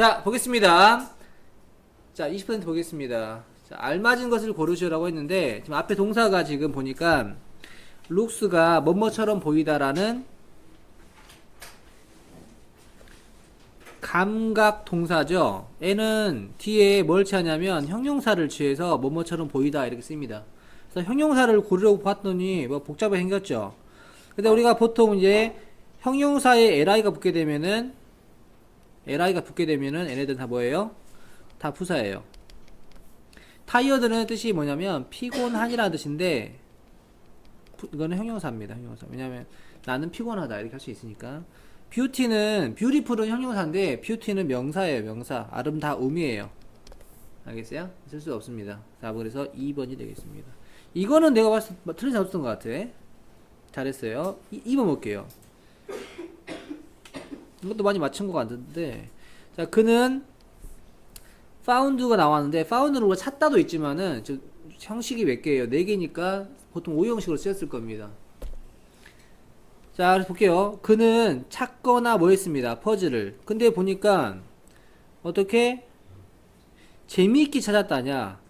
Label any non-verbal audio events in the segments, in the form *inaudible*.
자, 보겠습니다. 자, 20% 보겠습니다. 자, 알맞은 것을 고르시라고 했는데, 지금 앞에 동사가 지금 보니까, 룩스가 뭐뭐처럼 보이다라는 감각 동사죠. 얘는 뒤에 뭘 취하냐면 형용사를 취해서 뭐뭐처럼 보이다 이렇게 씁니다. 그래서 형용사를 고르려고 봤더니 뭐 복잡하게 생겼죠. 근데 우리가 보통 이제 형용사에 li가 붙게 되면은 li가 붙게 되면은 얘네들 다 뭐예요? 다 부사예요. 타이어드는 뜻이 뭐냐면 피곤한이라는 뜻인데 부- 이거는 형용사입니다. 형용사. 왜냐면 나는 피곤하다 이렇게 할 수 있으니까. 뷰티는 뷰티풀은 형용사인데 뷰티는 명사예요. 명사. 아름다움이에요. 알겠어요? 쓸 수 없습니다. 자, 그래서 2번이 되겠습니다. 이거는 내가 봤을 때 틀린 사 없었던 것 같아. 잘했어요. 2, 번 볼게요. 이것도 많이 맞춘 것 같은데. 자, 그는 found가 나왔는데 우리가 찾다도 있지만은 저 형식이 몇 개예요? 네 개니까 보통 O 형식으로 쓰였을 겁니다. 자, 볼게요. 그는 찾거나 뭐 했습니다. 퍼즐을. 근데 보니까 어떻게 재미있게 찾았다냐,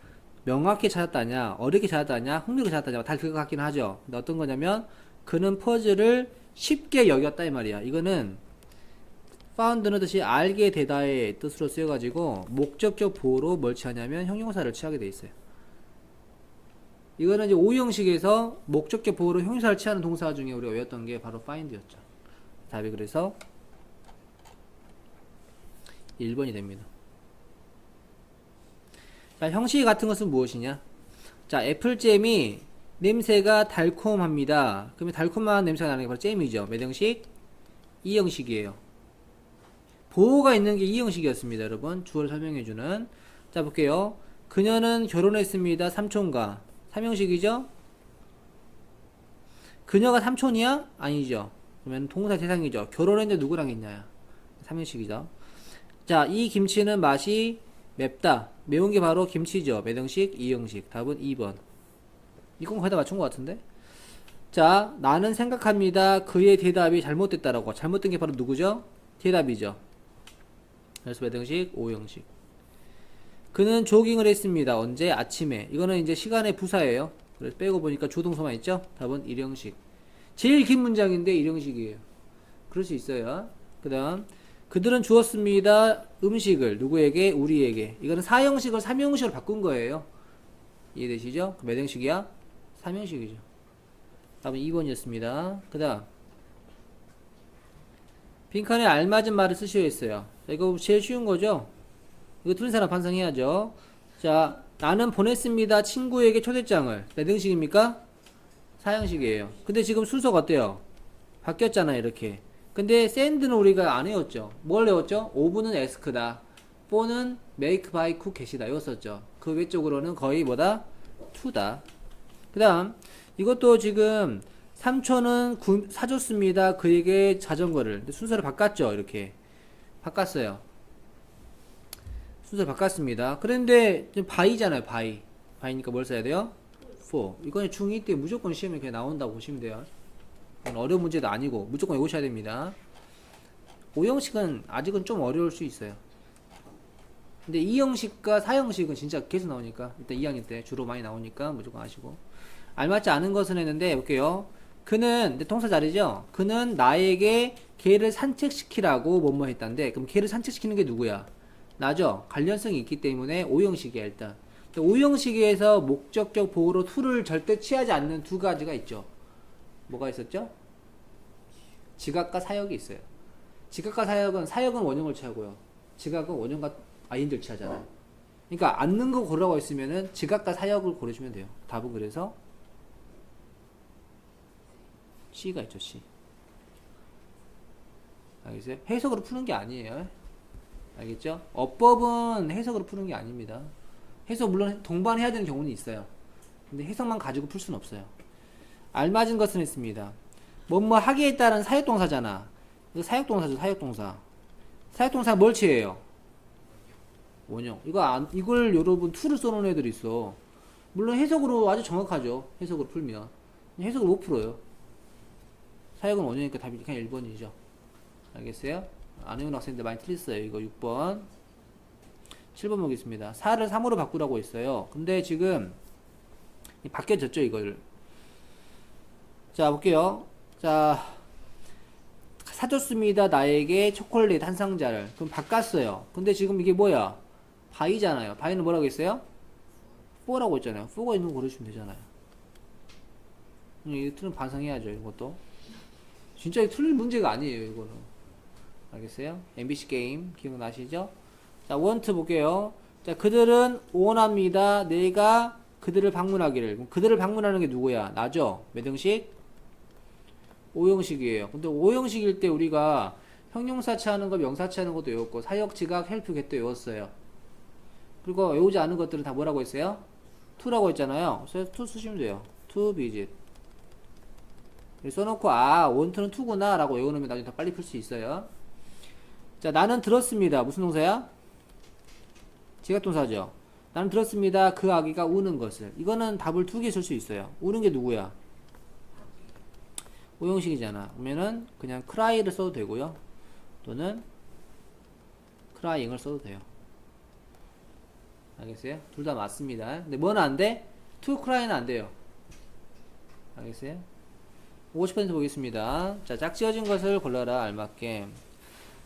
명확히 찾았다냐, 어렵게 찾았다냐, 흥미롭게 찾았다냐 다 그거 같긴 하죠. 근데 어떤 거냐면 그는 퍼즐을 쉽게 여겼다 이 말이야. 이거는 found는 뜻이 알게 되다의 뜻으로 쓰여가지고 목적적 보호로 뭘 취하냐면 형용사를 취하게 돼 있어요. 이거는 이제 오형식에서 목적적 보호로 형용사를 취하는 동사 중에 우리가 외웠던 게 바로 find였죠. 답이 그래서 1번이 됩니다. 자, 형식 같은 것은 무엇이냐? 자, 애플잼이 냄새가 달콤합니다. 그러면 달콤한 냄새가 나는 게 바로 잼이죠. 몇 형식? 이 형식이에요. 보호가 있는 게 이 형식이었습니다, 여러분. 주어를 설명해주는. 자, 볼게요. 그녀는 결혼했습니다. 삼촌과. 삼형식이죠? 그녀가 삼촌이야? 아니죠. 그러면 동사 대상이죠. 결혼했는데 누구랑 했냐? 삼형식이죠. 자, 이 김치는 맛이 맵다. 매운 게 바로 김치죠. 몇 형식? 이 형식. 답은 2번. 이건 거의 다 맞춘 것 같은데? 자, 나는 생각합니다. 그의 대답이 잘못됐다라고. 잘못된 게 바로 누구죠? 대답이죠. 그래서 몇 형식? 5형식. 그는 조깅을 했습니다. 언제? 아침에. 이거는 이제 시간의 부사예요. 그래서 빼고 보니까 조동사만 있죠? 답은 1형식. 제일 긴 문장인데 1형식이에요. 그럴 수 있어요. 그 다음, 그들은 주었습니다. 음식을. 누구에게? 우리에게. 이거는 4형식을 3형식으로 바꾼 거예요. 이해되시죠? 몇 형식이야? 3형식이죠. 답은 2번이었습니다. 그 다음, 빈칸에 알맞은 말을 쓰셔야 했어요. 자, 이거 제일 쉬운 거죠? 이거 틀린 사람 반성해야죠. 자, 나는 보냈습니다. 친구에게 초대장을. 몇 형식입니까? 4형식이에요. 근데 지금 순서가 어때요? 바뀌었잖아요, 이렇게. 근데 send는 우리가 안 외웠죠. 뭘 외웠죠? 5분은 ask다. 4는 make, buy, cook, get이다. 외웠었죠. 그 외쪽으로는 거의 뭐다? to다. 그 다음, 이것도 지금 삼촌은 구- 사줬습니다. 그에게 자전거를. 순서를 바꿨죠. 이렇게. 바꿨어요. 순서를 바꿨습니다. 그런데 바이잖아요. 바이. 바이니까 뭘 써야 돼요? for. 이거는 중2 때 무조건 시험에 그냥 나온다고 보시면 돼요. 어려운 문제도 아니고 무조건 외우셔야 됩니다. 5형식은 아직은 좀 어려울 수 있어요. 근데 2형식과 4형식은 진짜 계속 나오니까 일단 2학년 때 주로 많이 나오니까 무조건 아시고 알맞지 않은 것은 했는데 볼게요. 그는 근데 동사 자리죠. 그는 나에게 개를 산책시키라고 뭐뭐 했다는데 그럼 개를 산책시키는 게 누구야? 나죠. 관련성이 있기 때문에 5형식이야 일단. 5형식에서 목적적 보호로 툴을 절대 취하지 않는 두 가지가 있죠. 뭐가 있었죠? 지각과 사역이 있어요. 지각과 사역은 사역은 원형을 취하고요. 지각은 원형과 아인들 취하잖아요. 그러니까 앉는 거 고르라고 했으면은 지각과 사역을 고르시면 돼요. 답은 그래서 C가 있죠, C. 알겠어요? 해석으로 푸는 게 아니에요. 알겠죠? 어법은 해석으로 푸는 게 아닙니다. 해석 물론 동반해야 되는 경우는 있어요. 근데 해석만 가지고 풀 수는 없어요. 알맞은 것은 했습니다. 뭐뭐 하기에 따른 사역동사잖아. 사역동사죠, 사역동사. 사역동사 뭘 취해요? 원형. 이거 안, 이걸 여러분 툴을 써놓은 애들이 있어. 물론 해석으로 아주 정확하죠. 해석으로 풀면. 해석을 못 풀어요. 사역은 원형이니까 답이 그냥 1번이죠. 알겠어요? 안 외운 학생들 많이 틀렸어요. 이거 6번. 7번 보겠습니다. 4를 3으로 바꾸라고 했어요. 근데 지금 이 바뀌어졌죠, 이걸. 자, 볼게요. 자, 사줬습니다. 나에게 초콜릿 한 상자를. 그럼 바꿨어요. 근데 지금 이게 뭐야? 바이잖아요. 바이는 뭐라고 했어요? 4라고 했잖아요. 4가 있는 거 고르시면 되잖아요. 음, 이 틀은 반성해야죠, 이것도. 진짜 틀린 문제가 아니에요, 이거는. 알겠어요? MBC 게임 기억나시죠? 자, 원트 볼게요. 자, 그들은 원합니다. 내가 그들을 방문하기를. 그럼 그들을 방문하는 게 누구야? 나죠? 몇 형식? 오형식이에요. 근데 오형식일 때 우리가 형용사치 하는 거, 명사치 하는 것도 외웠고, 사역, 지각, 헬프, 겟도 외웠어요. 그리고 외우지 않은 것들은 다 뭐라고 했어요? to라고 했잖아요. 그래서 to 쓰시면 돼요. visit. 여기 써놓고, 아, 원트는 to구나, 라고 외워놓으면 나중에 더 빨리 풀 수 있어요. 자, 나는 들었습니다. 무슨 동사야? 지각동사죠. 나는 들었습니다. 그 아기가 우는 것을. 이거는 답을 두개쓸수 있어요. 우는 게 누구야? 오형식이잖아. 그러면은 그냥 cry를 써도 되고요. 또는 crying을 써도 돼요. 알겠어요? 둘 다 맞습니다. 근데 뭐는 안 돼? to cry는 안 돼요. 알겠어요? 50% 보겠습니다. 자, 짝지어진 것을 골라라, 알맞게.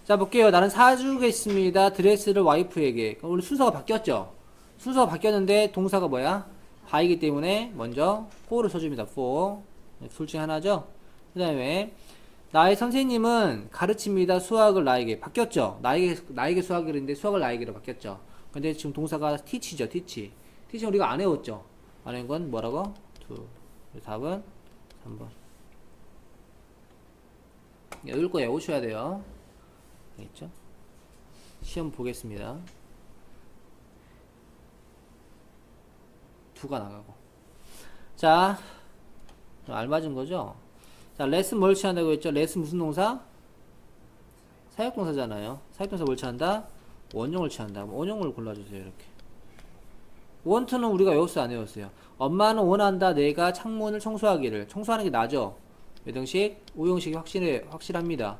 자, 볼게요. 나는 사주겠습니다. 드레스를 와이프에게. 우리 순서가 바뀌었죠? 순서가 바뀌었는데, 동사가 뭐야? 바이기 때문에, 먼저, for를 써줍니다. for. 둘 중에 하나죠? 그 다음에, 나의 선생님은 가르칩니다. 수학을 나에게. 바뀌었죠? 나에게, 나에게 수학을 했는데, 수학을 나에게로 바뀌었죠? 근데 지금 동사가 teach죠, teach. teach는 우리가 안 외웠죠? 안 외운 건 뭐라고? to. 답은 3번. 외울 거 외우셔야 돼요. 알겠죠? 시험 보겠습니다. 두가 나가고. 자, 알맞은 거죠? 자, 레슨 뭘 취한다고 했죠? 레슨 무슨 동사? 사역동사잖아요. 사역동사 뭘 취한다? 원형을 취한다. 원형을 골라주세요. 이렇게. 원투는 우리가 외웠어요? 안 외웠어요? 엄마는 원한다. 내가 창문을 청소하기를. 청소하는 게 나죠? 몇 형식? 5형식이 확실해, 확실합니다.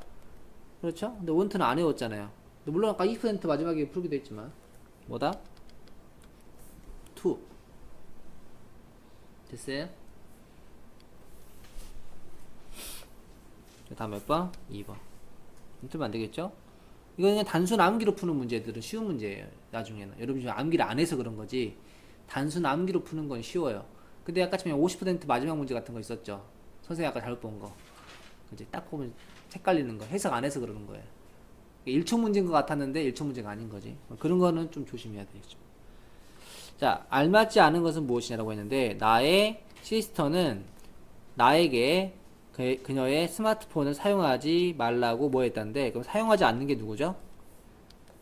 그렇죠? 근데 원트는 안 외웠잖아요. 물론 아까 2% 마지막에 풀기도 했지만 뭐다? to 됐어요? 다음 몇 번? 2번 틀면 안 되겠죠? 이거 그냥 단순 암기로 푸는 문제들은 쉬운 문제예요. 나중에는 여러분 지금 암기를 안 해서 그런 거지 단순 암기로 푸는 건 쉬워요. 근데 아까 처음에 50% 마지막 문제 같은 거 있었죠. 선생님 아까 잘못 본 거. 이제 딱 보면 헷갈리는 거 해석 안 해서 그러는 거예요. 1초 문제인 것 같았는데 1초 문제가 아닌 거지. 그런 거는 좀 조심해야 되겠죠. 자 알맞지 않은 것은 무엇이냐라고 했는데 나의 시스터는 나에게 그, 그녀의 스마트폰을 사용하지 말라고 뭐 했다는데 그럼 사용하지 않는 게 누구죠?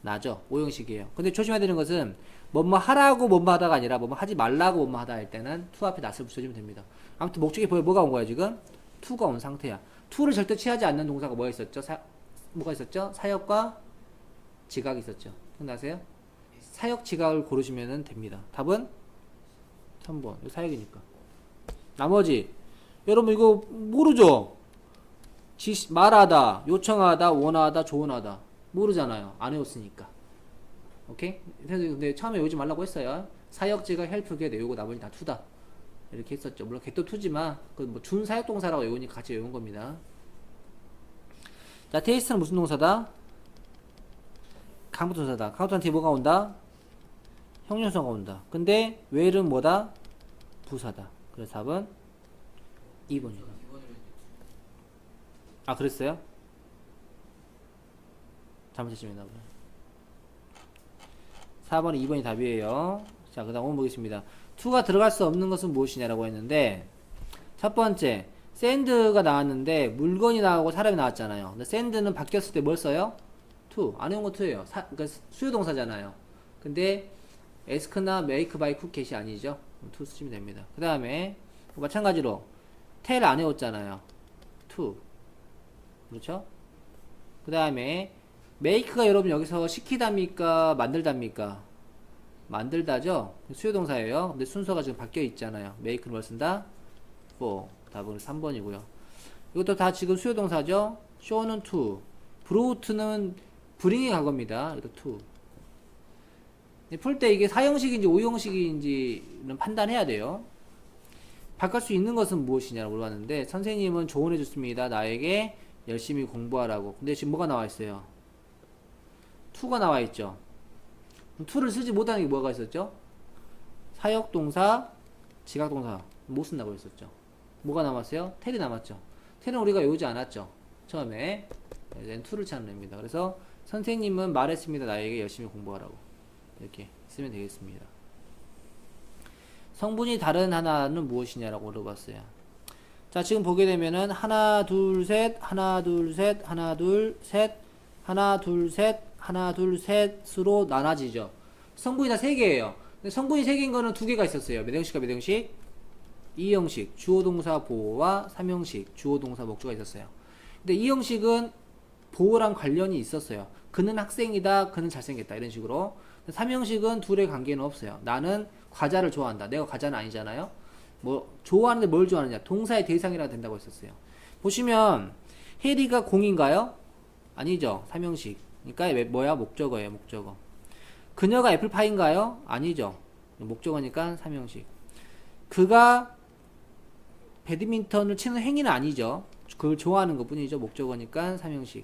나죠. 오형식이에요. 근데 조심해야 되는 것은 뭐뭐 하라고 뭐뭐 하다가 아니라 뭐뭐 하지 말라고 뭐뭐 하다 할 때는 to 앞에 낫을 붙여주면 됩니다 아무튼 목적이 보여 뭐가 온 거야 지금? to가 온 상태야 to를 절대 취하지 않는 동사가 뭐가 있었죠? 사, 뭐가 있었죠? 사역과 지각이 있었죠. 기억나세요? 사역 지각을 고르시면 됩니다. 답은 3번. 이거 사역이니까. 나머지 여러분 이거 모르죠? 지, 말하다, 요청하다, 원하다, 조언하다 모르잖아요. 안 외웠으니까. 오케이? 근데 처음에 외우지 말라고 했어요. 사역 지각 헬프게 내우고 나머지 다 투다. 이렇게 했었죠. 물론 개또 투지만 그뭐 준사역 동사라고 외우니까 같이 외운 겁니다. 자, 테이스트는 무슨 동사다? 강부 동사다. 카운트한 뒤에 뭐가 온다? 형용사가 온다. 근데 웰은 뭐다? 부사다. 그래서 답은 2번이다. 아, 그랬어요? 잘못했습니다. 4번이 2번이 답이에요. 자, 그 다음 5번 보겠습니다. To가 들어갈 수 없는 것은 무엇이냐라고 했는데 첫 번째 샌드가 나왔는데 물건이 나오고 사람이 나왔잖아요. 근데 샌드는 바뀌었을 때 뭘 써요? to 안 외운 거 to예요. 사, 그러니까 수요 동사잖아요. 근데 ask나 make by cook이 아니죠. to 쓰시면 됩니다. 그 다음에 마찬가지로 tell 안 외웠잖아요. to 그렇죠? 그 다음에 make가 여러분 여기서 시키답니까 만들답니까? 만들다죠? 수요동사예요. 근데 순서가 지금 바뀌어 있잖아요. make는 뭘 쓴다? for. 답은 3번이고요. 이것도 다 지금 수요동사죠? show는 to. brought는 bring의 과거입니다. 이것도 to. 풀 때 이게 4형식인지 5형식인지는 판단해야 돼요. 바꿀 수 있는 것은 무엇이냐고 물어봤는데 선생님은 조언해 줬습니다. 나에게 열심히 공부하라고. 근데 지금 뭐가 나와 있어요? 투가 나와 있죠. 투를 쓰지 못하는 게 뭐가 있었죠? 사역동사, 지각동사 못 쓴다고 했었죠. 뭐가 남았어요? 텔이 남았죠. 텔은 우리가 외우지 않았죠. 처음에 이제 투를 찾아냅니다. 그래서 선생님은 말했습니다. 나에게 열심히 공부하라고 이렇게 쓰면 되겠습니다. 성분이 다른 하나는 무엇이냐라고 물어봤어요. 자, 지금 보게 되면은 하나, 둘, 셋, 하나, 둘, 셋, 하나, 둘, 셋, 하나, 둘, 셋, 하나, 둘, 셋으로 나눠지죠. 성분이 다세 개예요. 근데 성분이 세 개인 거는 두 개가 있었어요. 몇 형식과 몇 형식? 2형식, 주어동사 보호와 3형식, 주어동사 목조가 있었어요. 근데 2형식은 보호랑 관련이 있었어요. 그는 학생이다, 그는 잘생겼다, 이런 식으로. 3형식은 둘의 관계는 없어요. 나는 과자를 좋아한다. 내가 과자는 아니잖아요. 뭐, 좋아하는데 뭘 좋아하느냐. 동사의 대상이라 된다고 했었어요. 보시면, 해리가 공인가요? 아니죠. 3형식. 그러니까 왜- 뭐야? 목적어예요, 목적어. 그녀가 애플파이인가요? 아니죠. 목적어니까 3형식. 그가 배드민턴을 치는 행위는 아니죠. 그걸 좋아하는 것 뿐이죠. 목적어니까 3형식.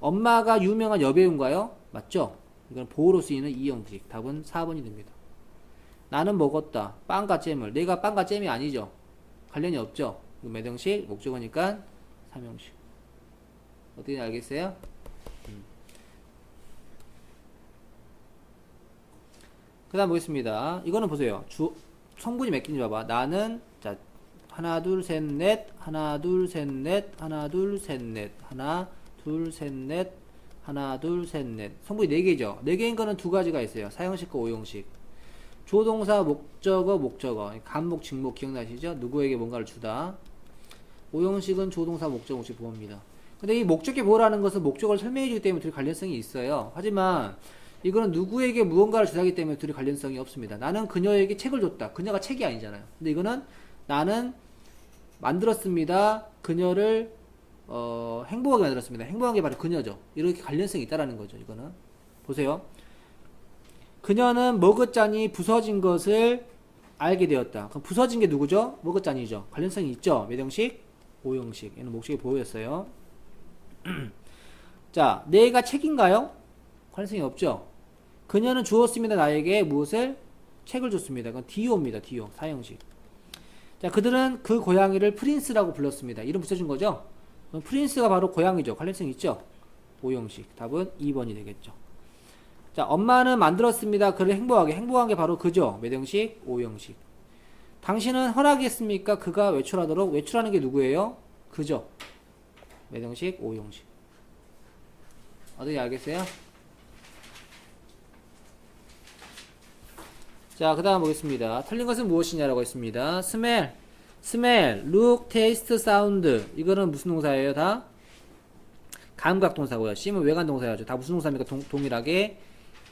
엄마가 유명한 여배우인가요? 맞죠? 이건 보호로 쓰이는 2형식. 답은 4번이 됩니다. 나는 먹었다. 빵과 잼을. 내가 빵과 잼이 아니죠. 관련이 없죠. 이거 몇 형식? 목적어니까 3형식. 어떻게 알겠어요? 그 다음 보겠습니다. 이거는 보세요. 주, 성분이 몇 개인지 봐봐. 나는, 자, 하나, 둘, 셋, 넷, 하나, 둘, 셋, 넷, 하나, 둘, 셋, 넷, 하나, 둘, 셋, 넷, 하나, 둘, 셋, 넷. 성분이 네 개죠. 네 개인 거는 두 가지가 있어요. 사형식과 오형식. 조동사, 목적어, 목적어. 간목, 직목 기억나시죠? 누구에게 뭔가를 주다. 오형식은 조동사, 목적, 목적 보호입니다. 근데 이 목적의 보호라는 것은 목적을 설명해 주기 때문에 둘이 관련성이 있어요. 하지만 이거는 누구에게 무언가를 주다기 때문에 둘이 관련성이 없습니다. 나는 그녀에게 책을 줬다. 그녀가 책이 아니잖아요. 근데 이거는 나는 만들었습니다. 그녀를 어, 행복하게 만들었습니다. 행복한 게 바로 그녀죠. 이렇게 관련성이 있다라는 거죠. 이거는 보세요. 그녀는 머그잔이 부서진 것을 알게 되었다. 그럼 부서진 게 누구죠? 머그잔이죠. 관련성이 있죠. 몇 형식? 5형식. 얘는 목적이 보호였어요. *clears throat* 자, 내가 책인가요? 관련성이 없죠. 그녀는 주었습니다. 나에게 무엇을? 책을 줬습니다. 그건 디오입니다. 디오. 사형식. 자, 그들은 그 고양이를 프린스라고 불렀습니다. 이름 붙여준 거죠? 프린스가 바로 고양이죠. 관련성 있죠? 5형식. 답은 2번이 되겠죠. 자, 엄마는 만들었습니다. 그를 행복하게. 행복한 게 바로 그죠? 몇 형식? 5형식. 당신은 허락했습니까? 그가 외출하도록. 외출하는 게 누구예요? 그죠? 몇 형식? 5형식. 어떻게 알겠어요? 자, 그 다음 보겠습니다. 틀린 것은 무엇이냐라고 했습니다. smell, smell, look, taste, sound. 이거는 무슨 동사예요, 다? 감각 동사고요. C는 외관 동사야죠. 다 무슨 동사입니까? 동, 동일하게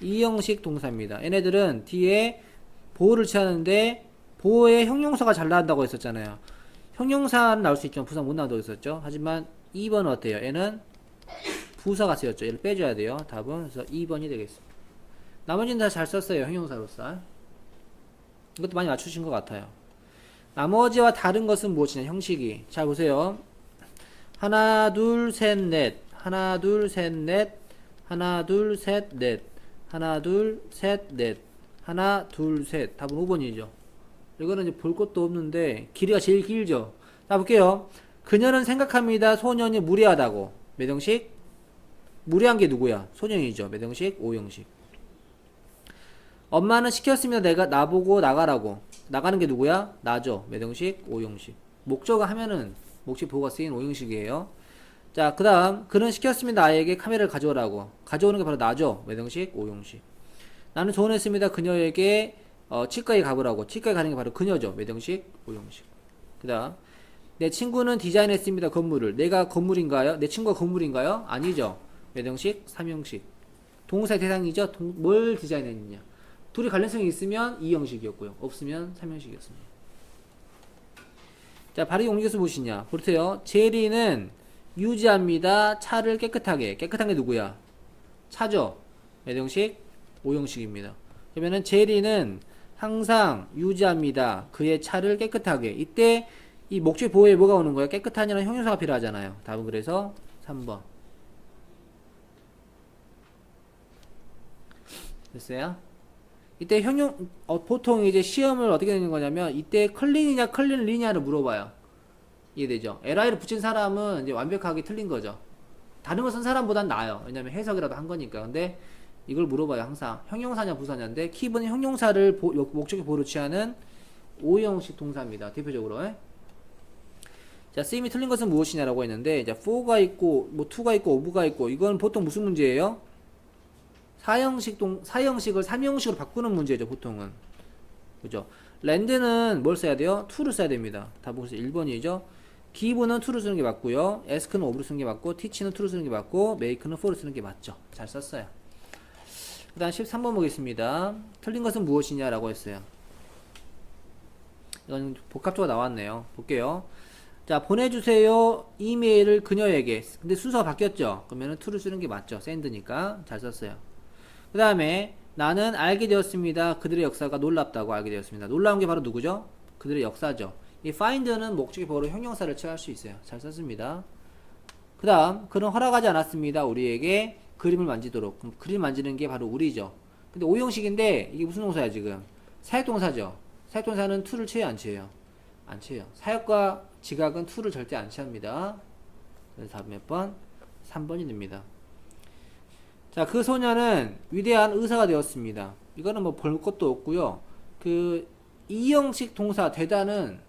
이형식 동사입니다. 얘네들은 뒤에 보호를 취하는데 보호에 형용사가 잘 나온다고 했었잖아요. 형용사는 나올 수 있지만 부사 못 나온다고 했었죠. 하지만 2번은 어때요? 얘는 부사가 쓰였죠. 얘를 빼줘야 돼요. 답은 그래서 2번이 되겠습니다. 나머지는 다 잘 썼어요. 형용사로서. 이것도 많이 맞추신 것 같아요. 나머지와 다른 것은 무엇이냐? 형식이. 잘 보세요. 하나, 둘, 셋, 넷. 하나, 둘, 셋, 넷. 하나, 둘, 셋, 넷. 하나, 둘, 셋, 넷. 하나, 둘, 셋. 답은 5번이죠. 이거는 이제 볼 것도 없는데 길이가 제일 길죠. 자, 볼게요. 그녀는 생각합니다. 소년이 무례하다고. 몇 형식? 무례한 게 누구야? 소년이죠. 몇 형식? 5형식. 엄마는 시켰습니다. 내가 나보고 나가라고. 나가는 게 누구야? 나죠. 몇 형식? 5형식. 목적어 하면은 목적 보호가 쓰인 5형식이에요. 자, 그 다음, 그는 시켰습니다. 아이에게 카메라를 가져오라고. 가져오는 게 바로 나죠. 몇 형식? 5형식. 나는 조언했습니다. 그녀에게 어, 치과에 가보라고. 치과에 가는 게 바로 그녀죠. 몇 형식? 5형식. 그 다음, 내 친구는 디자인했습니다. 건물을. 내가 건물인가요? 내 친구가 건물인가요? 아니죠. 몇 형식? 3형식. 동사의 대상이죠. 동- 뭘 디자인했느냐. 둘이 관련성이 있으면 2형식이었고요. 없으면 3형식이었습니다. 자, 발의 용기수 무엇이냐? 보세요. 제리는 유지합니다. 차를 깨끗하게. 깨끗한 게 누구야? 차죠? 몇 형식? 5형식입니다. 그러면은 제리는 항상 유지합니다. 그의 차를 깨끗하게. 이때 이 목적 보호에 뭐가 오는 거예요? 깨끗하냐는 형용사가 필요하잖아요. 답은 그래서 3번. 됐어요? 이때 형용 어, 보통 이제 시험을 어떻게 되는 거냐면 이때 클린이냐 클린리냐를 물어봐요. 이해되죠? LI를 붙인 사람은 이제 완벽하게 틀린 거죠. 다른 거 쓴 사람보단 나아요. 왜냐면 해석이라도 한 거니까. 근데 이걸 물어봐요. 항상 형용사냐 부사냐인데 킵은 형용사를 보, 요- 목적의 보호로 취하는 오형식 동사입니다. 대표적으로. 예? 자, 쓰임이 틀린 것은 무엇이냐라고 했는데 이제 for가 있고 뭐 to가 있고 of가 있고 이건 보통 무슨 문제예요? 사형식 동 사형식을 삼형식으로 바꾸는 문제죠, 보통은. 그죠? 랜드는 뭘 써야 돼요? to를 써야 됩니다. 답은 그래서 1번이죠. 기브는 to를 쓰는 게 맞고요. ask는 of를 쓰는 게 맞고 teach는 to를 쓰는 게 맞고 make는 for를 쓰는 게 맞죠. 잘 썼어요. 그 다음 13번 보겠습니다. 틀린 것은 무엇이냐라고 했어요. 이건 복합조가 나왔네요. 볼게요. 자, 보내주세요. 이메일을 그녀에게. 근데 순서가 바뀌었죠? 그러면은 to를 쓰는 게 맞죠. send니까. 잘 썼어요. 그 다음에 나는 알게 되었습니다. 그들의 역사가 놀랍다고 알게 되었습니다. 놀라운 게 바로 누구죠? 그들의 역사죠. 이 find는 목적이 바로 형용사를 취할 수 있어요. 잘 썼습니다. 그 다음, 그는 허락하지 않았습니다. 우리에게 그림을 만지도록. 그럼 그림 만지는 게 바로 우리죠. 근데 오형식인데 이게 무슨 동사야 지금? 사역동사죠. 사역동사는 to를 취해요 안 취해요? 안 취해요. 사역과 지각은 to를 절대 안 취합니다. 그래서 답 몇 번? 3번이 됩니다. 자, 그 소녀는 위대한 의사가 되었습니다. 이거는 뭐 볼 것도 없고요. 그 이형식 동사 되다는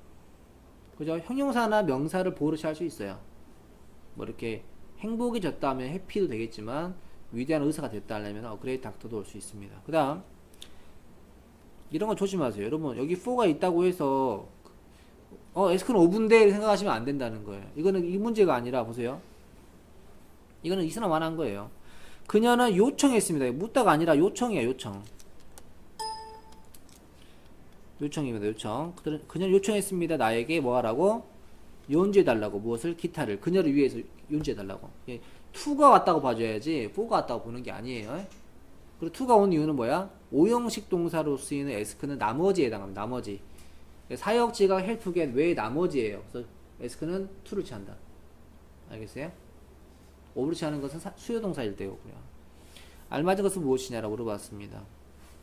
그죠? 형용사나 명사를 보호로 취할 수 있어요. 뭐 이렇게 행복이 졌다 하면 해피도 되겠지만 위대한 의사가 됐다 하려면 어그레이트 닥터도 올 수 있습니다. 그 다음 이런 거 조심하세요. 여러분 여기 4가 있다고 해서 어 에스크는 5분대 생각하시면 안 된다는 거예요. 이거는 이 문제가 아니라 보세요. 이거는 이스나 만한 거예요. 그녀는 요청했습니다. 묻다가 아니라 요청이에요. 요청. 요청입니다. 요청. 그녀는 요청했습니다. 나에게 뭐 하라고? 연주해 달라고 무엇을 기타를 그녀를 위해서 연주해 달라고. 예, 2가 왔다고 봐줘야지 4가 왔다고 보는 게 아니에요. 그리고 2가 온 이유는 뭐야? 오형식 동사로 쓰이는 에스크는 나머지에 해당합니다. 나머지. 사역지가 헬프겐 왜 나머지예요. 그래서 에스크는 2를 취한다. 알겠어요? 오브를 취하는 것은 사- 수요 동사일 때고요. 알맞은 것은 무엇이냐라고 물어봤습니다.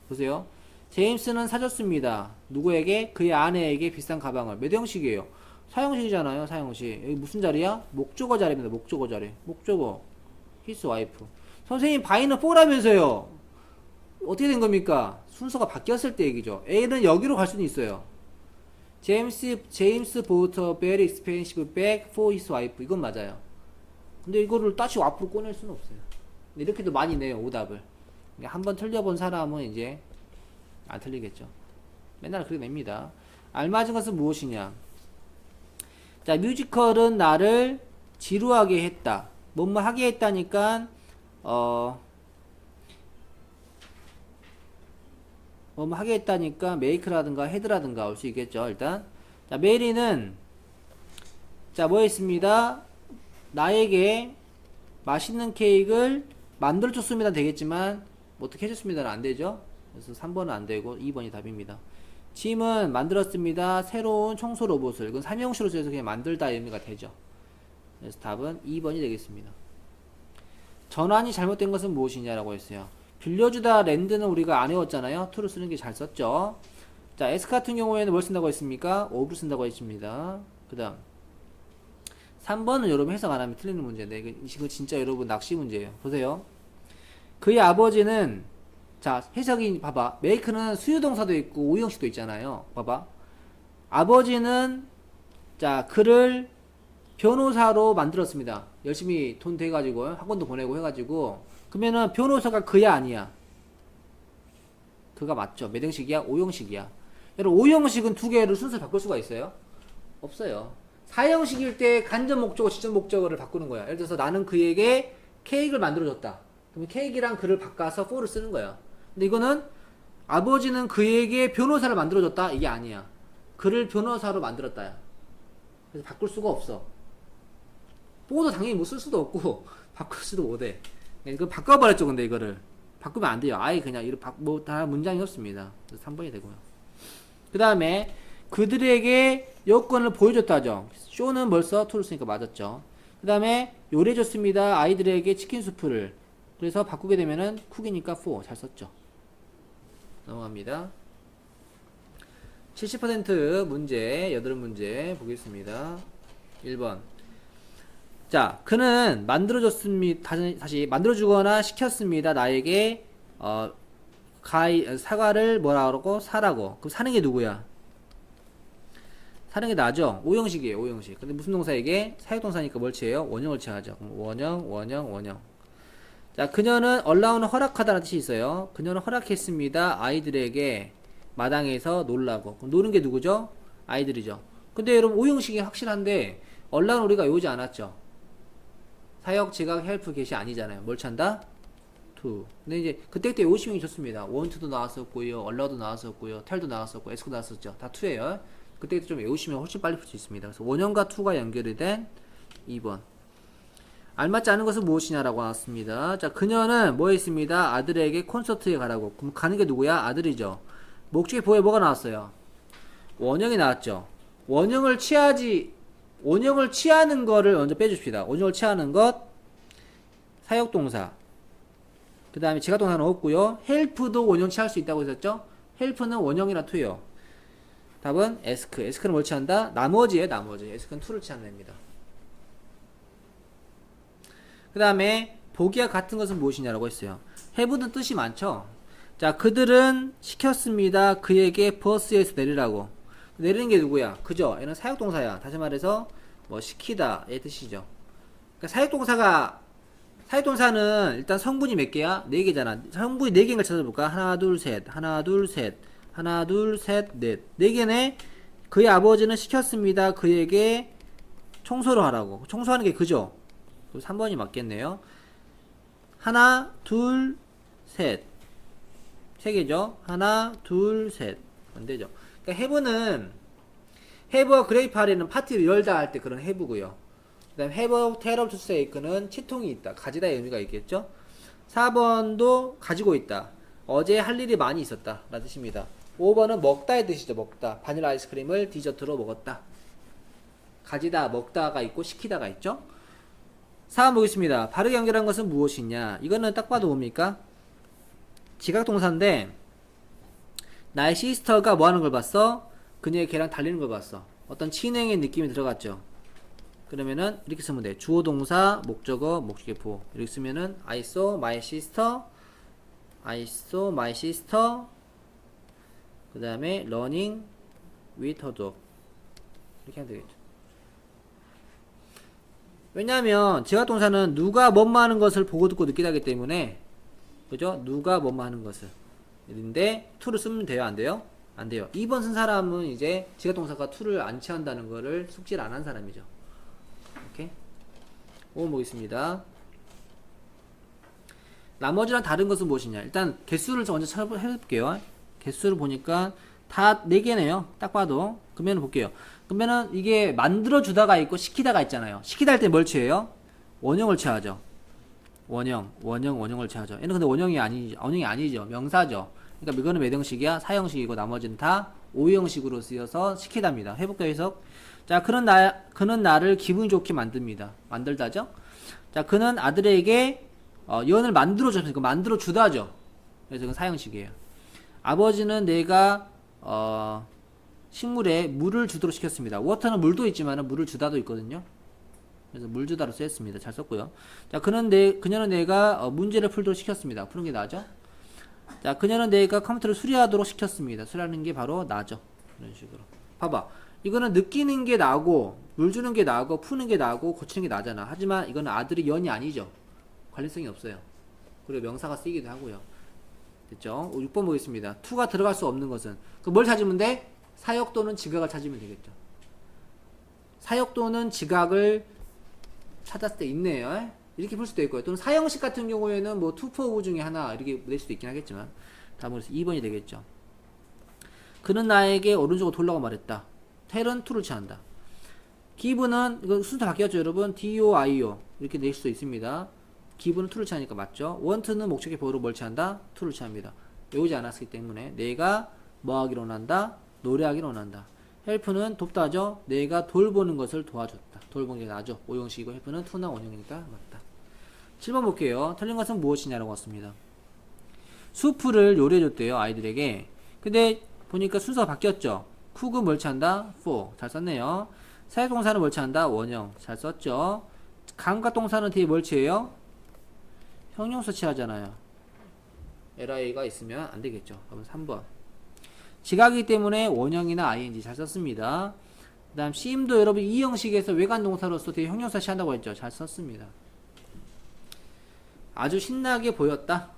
보세요. 제임스는 사줬습니다. 누구에게? 그의 아내에게 비싼 가방을. 몇 형식이에요? 사형식이잖아요. 사형식. 여기 무슨 자리야? 목적어 자리입니다. 목적어 자리. 목적어. his wife. 선생님 바이는 4라면서요. 어떻게 된 겁니까? 순서가 바뀌었을 때 얘기죠. A는 여기로 갈 수는 있어요. 제임스 제임스 보터 베리 익스펜시브 백 for his wife. 이건 맞아요. 근데 이거를 따시 앞으로 꺼낼 수는 없어요. 이렇게도 많이 내요, 오답을. 한 번 틀려본 사람은 이제 안 틀리겠죠. 맨날 그렇게 냅니다. 알맞은 것은 무엇이냐? 자, 뮤지컬은 나를 지루하게 했다. 뭐뭐 하게 했다니까, 어, 뭐뭐 하게 했다니까, 메이크라든가 헤드라든가 올 수 있겠죠, 일단. 자, 메리는, 자, 뭐 했습니다? 나에게 맛있는 케이크를 만들어줬습니다. 되겠지만 뭐 어떻게 해줬습니다는 안 되죠. 그래서 3번은 안 되고 2번이 답입니다. 짐은 만들었습니다. 새로운 청소 로봇을. 이건 삼형식으로 써서 그냥 만들다 의미가 되죠. 그래서 답은 2번이 되겠습니다. 전환이 잘못된 것은 무엇이냐라고 했어요. 빌려주다 랜드는 우리가 안 외웠잖아요. to를 쓰는 게 잘 썼죠. 자 S 같은 경우에는 뭘 쓴다고 했습니까? of를 쓴다고 했습니다. 그 다음 3번은 여러분 해석 안 하면 틀리는 문제인데 이거, 진짜 여러분 낚시 문제예요. 보세요. 그의 아버지는 자 해석이 봐봐 메이크는 수유동사도 있고 오형식도 있잖아요. 봐봐 아버지는 자 그를 변호사로 만들었습니다. 열심히 돈 대가지고 학원도 보내고 해가지고 그러면은 변호사가 그야 아니야. 그가 맞죠. 몇 형식이야? 오형식이야. 여러분 오형식은 두 개를 순서 바꿀 수가 있어요? 없어요. 사형식일 때 간접 목적어, 직접 목적어를 바꾸는 거야. 예를 들어서 나는 그에게 케이크를 만들어줬다. 그러면 케이크랑 그를 바꿔서 for를 쓰는 거야. 근데 이거는 아버지는 그에게 변호사를 만들어줬다. 이게 아니야. 그를 변호사로 만들었다야. 그래서 바꿀 수가 없어. for도 당연히 못 쓸 수도 없고 *laughs* 바꿀 수도 못해. 이거 바꿔버렸죠, 근데 이거를. 바꾸면 안 돼요. 아예 그냥 이런 뭐다 문장이 없습니다. 그래서 3번이 되고요. 그 다음에 그들에게 여권을 보여줬다죠. 쇼는 벌써 쓰니까 맞았죠. 그 다음에 요리해줬습니다. 아이들에게 치킨 수프를. 그래서 바꾸게 되면은 쿡이니까 for 잘 썼죠. 넘어갑니다. 70% 문제, 8문제 보겠습니다. 1번. 자, 그는 만들어줬습니다. 다시, 다시 만들어주거나 시켰습니다. 나에게, 어, 가이, 사과를 뭐라 그러고 사라고. 그럼 사는 게 누구야? 사는 게 나죠? 오형식이에요, 오형식. 근데 무슨 동사에게? 사역동사니까 뭘 취해요? 원형을 취하죠. 원형, 원형, 원형. 자, 그녀는 얼라우는 허락하다는 뜻이 있어요. 그녀는 허락했습니다. 아이들에게 마당에서 놀라고. 그럼 노는 게 누구죠? 아이들이죠. 근데 여러분 오형식이 확실한데 얼라우는 우리가 외우지 않았죠. 사역, 지각, 헬프, get이 아니잖아요. 뭘 찬다? to. 근데 이제 그때 그때 외우시면 좋습니다. want도 나왔었고요. 얼라도 나왔었고요. 텔도 나왔었고 ask도 나왔었죠. 다 to예요. 그때 좀 외우시면 훨씬 빨리 풀 수 있습니다. 그래서 원형과 to가 연결이 된 2번. 알맞지 않은 것은 무엇이냐라고 나왔습니다. 자, 그녀는 뭐 했습니다? 아들에게 콘서트에 가라고. 그럼 가는 게 누구야? 아들이죠. 목적의 보에 뭐가 나왔어요? 원형이 나왔죠. 원형을 취하지, 원형을 취하는 거를 먼저 빼줍시다. 원형을 취하는 것, 사역동사. 그 다음에 지가동사는 없고요. 헬프도 원형 취할 수 있다고 했었죠? 헬프는 원형이나 투예요. 답은 에스크. 에스크는 뭘 취한다? 나머지에 나머지. 에스크는 투를 취하는 겁니다. 그 다음에 보기와 같은 것은 무엇이냐라고 했어요. 해부는 뜻이 많죠. 자, 그들은 시켰습니다. 그에게 버스에서 내리라고. 내리는 게 누구야? 그죠? 얘는 사역동사야. 다시 말해서 뭐 시키다의 뜻이죠. 그러니까 사역동사가 사역동사는 일단 성분이 몇 개야? 네 개잖아. 성분이 네 개인 걸 찾아볼까? 하나, 둘, 셋. 하나, 둘, 셋. 하나, 둘, 셋, 넷. 네 개네. 그의 아버지는 시켰습니다. 그에게 청소를 하라고. 청소하는 게 그죠? 3번이 맞겠네요. 하나, 둘, 셋. 세 개죠? 하나, 둘, 셋. 안 되죠? 그러니까 해부는 해부와 그레이프 아래는 파티를 열다 할 때 그런 해부고요. 그 다음 해부 테러 투 세이크는 치통이 있다. 가지다의 의미가 있겠죠? 4번도 가지고 있다. 어제 할 일이 많이 있었다. 라는 뜻입니다. 5번은 먹다의 뜻이죠. 먹다. 바닐라 아이스크림을 디저트로 먹었다. 가지다, 먹다가 있고 시키다가 있죠? 4번 보겠습니다. 바르게 연결한 것은 무엇이냐? 이거는 딱 봐도 뭡니까? 지각동사인데 나의 시스터가 뭐 하는 걸 봤어? 그녀의 걔랑 달리는 걸 봤어. 어떤 친행의 느낌이 들어갔죠. 그러면은 이렇게 쓰면 돼. 주어 동사, 목적어, 목적의 보호. 이렇게 쓰면은 I saw my sister, I saw my sister. 그 다음에 running with dog. 이렇게 하면 되겠죠. 왜냐하면 지각동사는 누가 뭐뭐 하는 것을 보고 듣고 느끼다 하기 때문에 그죠? 누가 뭐뭐 하는 것을 인데 to를 쓰면 돼요 안 돼요? 안 돼요 2번 쓴 사람은 이제 지각동사가 to를 안 취한다는 거를 숙지를 안 한 사람이죠 오케이 5번 보겠습니다 나머지랑 다른 것은 무엇이냐 일단 개수를 먼저 찾아볼게요 개수를 보니까 다 4개네요 딱 봐도 그러면 볼게요 그러면은 이게 만들어 주다가 있고 시키다가 있잖아요. 시키다 할 때 뭘 취해요? 원형을 취하죠. 원형, 원형, 원형을 취하죠. 얘는 근데 원형이 아니, 원형이 아니죠. 명사죠. 그러니까 이거는 몇 형식이야? 사형식이고 나머지는 다 오형식으로 쓰여서 시키답니다. 해볼게요, 해석. 자, 그는 나, 그는 나를 기분 좋게 만듭니다. 만들다죠? 자, 그는 아들에게, 어, 연을 만들어줬으니까 만들어 주다죠. 그래서 이건 사형식이에요. 아버지는 내가, 어, 식물에 물을 주도록 시켰습니다. 워터는 물도 있지만 물을 주다도 있거든요. 그래서 물 주다로 쓰였습니다. 잘 썼고요. 자, 그는 내, 그녀는 내가 어, 문제를 풀도록 시켰습니다. 푸는 게 나죠? 자, 그녀는 내가 컴퓨터를 수리하도록 시켰습니다. 수리하는 게 바로 나죠. 이런 식으로. 봐봐. 이거는 느끼는 게 나고, 물 주는 게 나고, 푸는 게 나고, 고치는 게 나잖아. 하지만 이거는 아들이 연이 아니죠. 관련성이 없어요. 그리고 명사가 쓰이기도 하고요. 됐죠? 6번 보겠습니다. 투가 들어갈 수 없는 것은. 그뭘 찾으면 돼? 사역 또는 지각을 찾으면 되겠죠. 사역 또는 지각을 찾았을 때 있네요. 이렇게 풀 수도 있고요. 또는 사형식 같은 경우에는 뭐 투포우 중에 하나 이렇게 낼 수도 있긴 하겠지만 다음으로 2번이 되겠죠. 그는 나에게 오른쪽으로 돌라고 말했다. 텔은 투를 취한다. 기브는 이거 순서 바뀌었죠, 여러분. D-O-I-O 이렇게 낼 수도 있습니다. 기분은 to를 취하니까 맞죠? want는 목적의 보호로 뭘 취한다? to를 취합니다. 외우지 않았기 때문에 내가 뭐 하기로 원한다? 노래하기로 원한다. help는 돕다죠? 내가 돌보는 것을 도와줬다. 돌보는 게 나죠. 오형식이고 help는 to나 원형이니까 맞다. 7번 볼게요. 틀린 것은 무엇이냐라고 왔습니다. 수프를 요리해줬대요 아이들에게 근데 보니까 순서가 바뀌었죠 쿡은 뭘 찬다? for 잘 썼네요 사역동사는 뭘 찬다? 원형 잘 썼죠 감각 동사는 뒤에 뭘 취해요? 형용사 취하잖아요. LI가 있으면 안 되겠죠. 그럼 3번. 지각이기 때문에 원형이나 ing 잘 썼습니다. 그 다음 C임도 여러분 이 형식에서 외관 동사로서 뒤에 형용사 취한다고 했죠? 잘 썼습니다. 아주 신나게 보였다.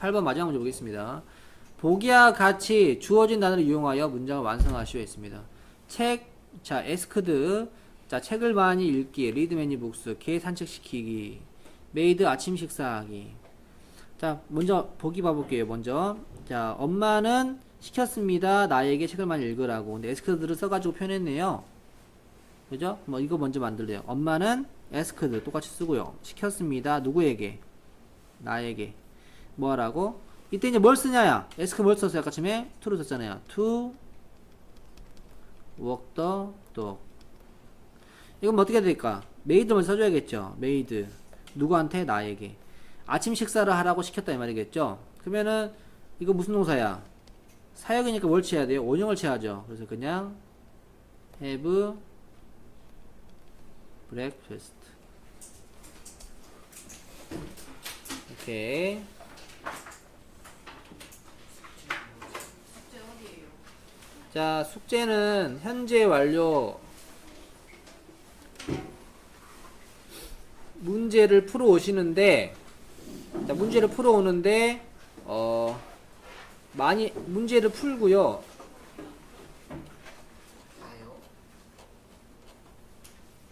8번 마지막 문제 보겠습니다. 보기와 같이 주어진 단어를 이용하여 문장을 완성하시오 했습니다. 책, 자, 에스크드, 자, 책을 많이 읽기, 리드 매니 북스, 개 산책시키기, 메이드 아침 식사하기. 자, 먼저 보기 봐볼게요. 먼저. 자, 엄마는 시켰습니다. 나에게 책을 많이 읽으라고. 근데 에스크드를 써가지고 표현했네요. 그죠? 뭐, 이거 먼저 만들래요. 엄마는 에스크드 똑같이 쓰고요. 시켰습니다. 누구에게? 나에게. 뭐 하라고? 이때 이제 뭘 쓰냐야? 에스크 뭘 썼어요? 아까 처음에 to를 썼잖아요. to walk the dog. 이건 뭐 어떻게 해야 될까? 메이드만 써줘야겠죠. 메이드. 누구한테? 나에게. 아침 식사를 하라고 시켰다 이 말이겠죠. 그러면은 이거 무슨 동사야? 사역이니까 뭘 취해야 돼요? 원형을 취하죠. 그래서 그냥 have breakfast. 오케이. 자, 숙제는 현재 완료 문제를 풀어 오시는데 자, 문제를 풀어 오는데 어 많이 문제를 풀고요.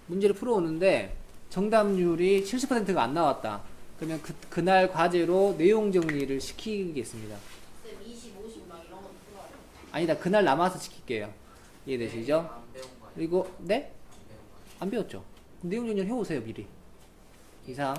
문제를 풀어 오는데 정답률이 70%가 안 나왔다. 그러면 그, 그날 과제로 내용 정리를 시키겠습니다. 쌤 20, 50막 이런 거 풀어요. 아니다 그날 남아서 시킬게요 이해되시죠? 아니야? 그리고 네? 안 배웠죠 내용 정리를 해오세요 미리 이상